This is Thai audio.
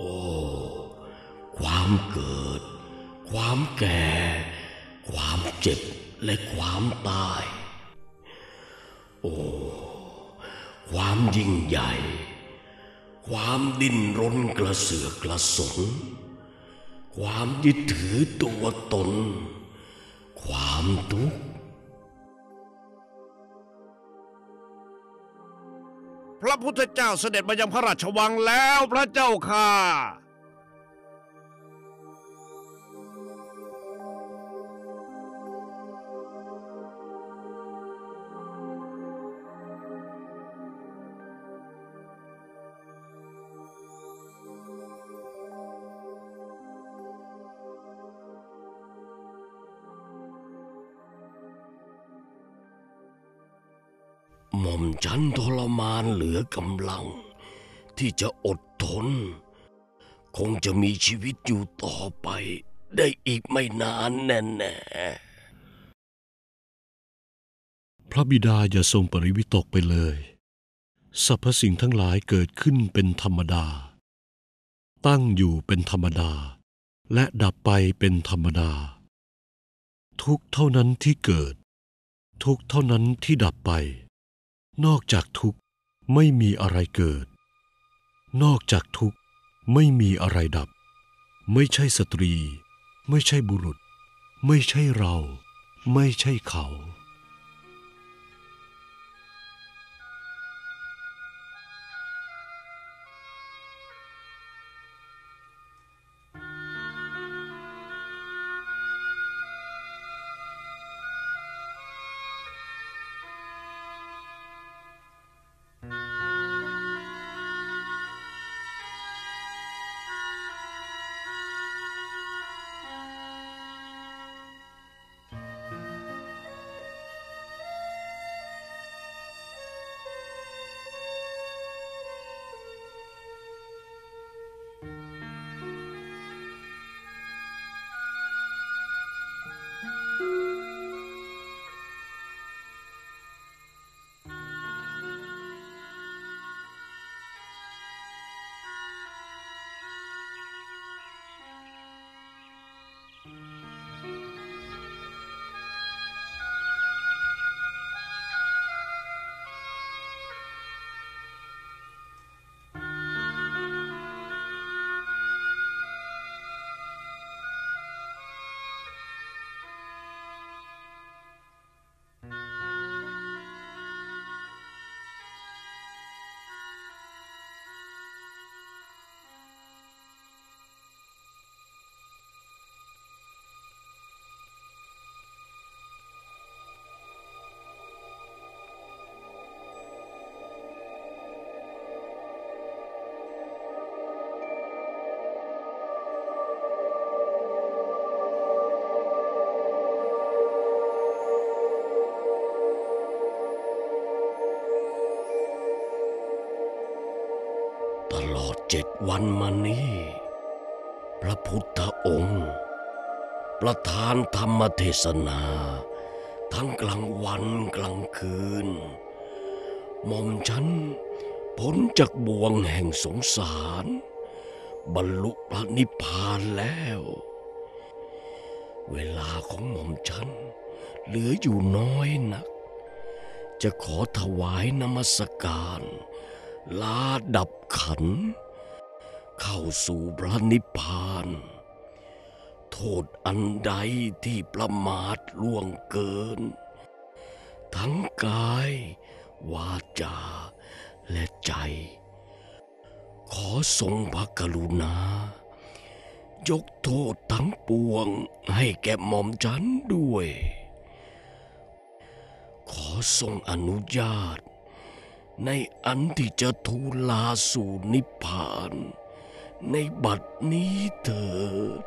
โอ้ ความเกิด ความแก่ ความเจ็บและความตาย โอ้ ความยิ่งใหญ่ ความดิ้นรนกระเสือกกระสน ความยึดถือตัวตน ความทุกข์ พระพุทธเจ้าเสด็จมายังพระราชวังแล้วพระเจ้าค่ะ หม่อมฉันทรมานเหลือกำลัง ที่จะอดทน คงจะมีชีวิตอยู่ต่อไป ได้อีกไม่นานแน่ๆพระบิดาอย่าทรงปริวิตกไปเลยสรรพสิ่งทั้งหลายเกิดขึ้นเป็นธรรมดา ตั้งอยู่เป็นธรรมดา และดับไปเป็นธรรมดา ทุกเท่านั้นที่เกิด ทุกเท่านั้นที่ดับไป นอกจากทุกข์ไม่มีอะไรเกิด นอกจากทุกข์ไม่มีอะไรดับ ไม่ใช่สตรี ไม่ใช่บุรุษ ไม่ใช่เรา ไม่ใช่เขา เจ็ดวันมานี้พระพุทธองค์ ประทานธรรมเทศนา ทั้งกลางวันกลางคืนหม่อมฉันพ้นจากบ่วงแห่งสงสาร บรรลุพระนิพพานแล้ว เวลาของหม่อมฉันเหลืออยู่น้อยนัก จะขอถวายนมัสการ ลาดับขัน เข้าสู่พระนิพพาน โทษอันใดที่ประมาทล่วงเกิน ทั้งกาย วาจา และใจ ขอทรงพระกรุณา ยกโทษทั้งปวงให้แก่หม่อมฉันด้วย ขอทรงอนุญาตในอันที่จะทูลลาสู่นิพพาน ในบัดนี้เถิด